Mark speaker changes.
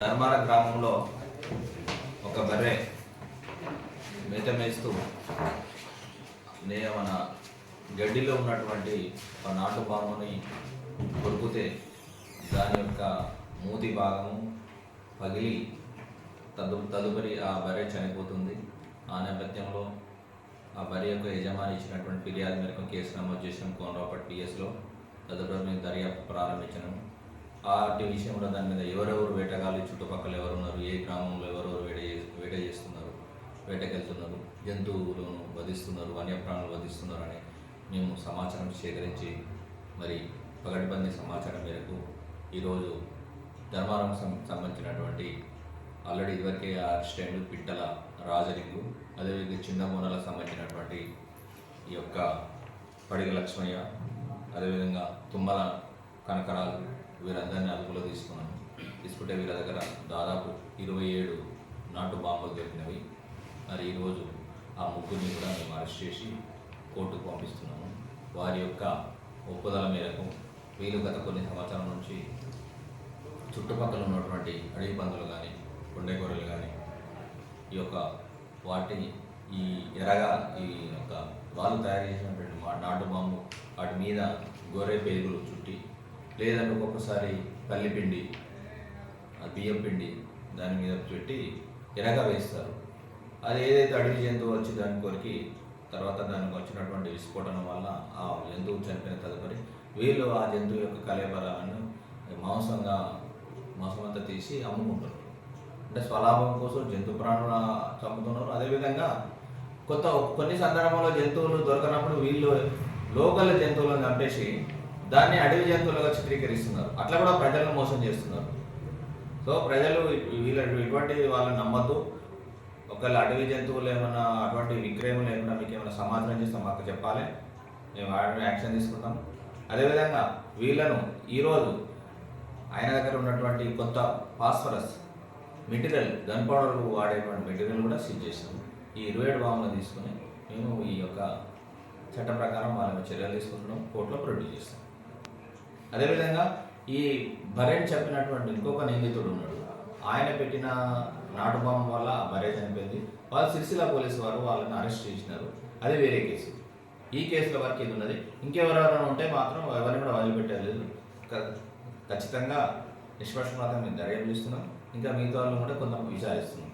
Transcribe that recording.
Speaker 1: ధర్మార గ్రామంలో ఒక బర్రె మేత మేస్తూ నే మన గడ్డిలో ఉన్నటువంటి ఒక నాటు పాముని కొరుకుతే దాని యొక్క మూతి భాగము పగిలి తదు తదుపరి ఆ బర్రె చనిపోతుంది. ఆ నేపథ్యంలో ఆ భార్య యొక్క యజమాని ఇచ్చినటువంటి ఫిర్యాదు మేరకు కేసు నమోదు చేసిన కోనరాపట్ పిఎస్లో తదుపరి మేము దర్యాప్తు ప్రారంభించినాము ఆటి విషయంలో దాని మీద ఎవరెవరు వేటగాళ్ళు చుట్టుపక్కల ఎవరు ఉన్నారు ఏ గ్రామంలో ఎవరెవరు వేట వేట చేస్తున్నారు వేటకెళ్తున్నారు జంతువులను వధిస్తున్నారు వన్యప్రాణులు వధిస్తున్నారు అని మేము సమాచారం సేకరించి మరి పగటిబంది సమాచారం మేరకు ఈరోజు ధర్మారం సంబంధించినటువంటి ఆల్రెడీ ఇదివరకే అసిస్టెంట్ పిట్టల రాజలింగు అదేవిధంగా చిన్న మూనలకు సంబంధించినటువంటి ఈ యొక్క పడిగ లక్ష్మయ్య అదేవిధంగా తుమ్మల కనకరాలు వీరందరినీ అదుపులో తీసుకున్నాను. తీసుకుంటే వీరి దగ్గర దాదాపు ఇరవై ఏడు నాటు బాంబులు దొరికినవి. మరి ఈరోజు ఆ ముగ్గురిని కూడా మేము అరెస్ట్ చేసి కోర్టుకు పంపిస్తున్నాము. వారి యొక్క ఒప్పుదల మేరకు వీళ్ళు గత కొన్ని సంవత్సరాల నుంచి చుట్టుపక్కల ఉన్నటువంటి అడవి పందులు కానీ కొండే గొర్రెలు కానీ ఈ యొక్క వాటిని ఈ ఎరగా ఈ యొక్క వాళ్ళు తయారు చేసినటువంటి మా నాటు బాంబు వాటి మీద గొర్రె పెరుగులు చుట్టి లేదంటే ఒక్కొక్కసారి పల్లిపిండి బియ్యం పిండి దాని మీద పెట్టి ఎరగా వేస్తారు. అది ఏదైతే అడవి జంతువు వచ్చి దాని కొరికి తర్వాత దానికి వచ్చినటువంటి విస్ఫోటనం వల్ల ఆ జంతువు చనిపోయిన తదుపరి వీళ్ళు ఆ జంతువు యొక్క కలేబరాలను మాంసంగా మాంసం అంతా తీసి అమ్ముకుంటారు. అంటే స్వలాభం కోసం జంతు ప్రాణుల చంపుతున్నారు. అదేవిధంగా కొత్త కొన్ని సందర్భంలో జంతువులు దొరకనప్పుడు వీళ్ళు లోకల్ జంతువులను చంపేసి దాన్ని అడవి జంతువులుగా చిత్రీకరిస్తున్నారు. అట్లా కూడా ప్రజలను మోసం చేస్తున్నారు. సో ప్రజలు వీళ్ళ ఇటువంటి వాళ్ళని నమ్మద్దు. ఒకవేళ అడవి జంతువులు ఏమైనా అటువంటి విక్రయం లేకుండా మీకు ఏమైనా సమాధానం చేస్తే మాకు చెప్పాలి. మేము వాటిని యాక్షన్ తీసుకుంటాం. అదేవిధంగా వీళ్ళను ఈరోజు ఆయన దగ్గర ఉన్నటువంటి కొత్త ఫాస్ఫరస్ మెటీరియల్ గన్ పౌడర్ వాడేటువంటి మెటీరియల్ కూడా సీజ్ చేసాం ఈ ఇరవై ఏడు బాంబులు తీసుకుని మేము ఈ యొక్క చట్ట ప్రకారం వాళ్ళ చర్యలు తీసుకుంటున్నాం కోర్టులో ప్రొడ్యూస్ చేస్తాం. అదేవిధంగా ఈ భరేన్ చెప్పినటువంటి ఇంకొక నిందితుడు ఉన్నాడు. ఆయన పెట్టిన నాటు బాంబు వల్ల ఆ భరే చనిపోయింది. వాళ్ళు సిరిసిల్ల పోలీసు వారు వాళ్ళని అరెస్ట్ చేసినారు. అది వేరే కేసు. ఈ కేసులో వరకు ఇది ఉన్నది? ఇంకెవరెవరైనా ఉంటే మాత్రం ఎవరిని కూడా వదిలిపెట్టలేదు. ఖచ్చితంగా నిష్పక్షపాతం మేము దర్యాప్తు చేస్తున్నాం. ఇంకా మిగతా వాళ్ళు కూడా కొంత విచారిస్తున్నాం.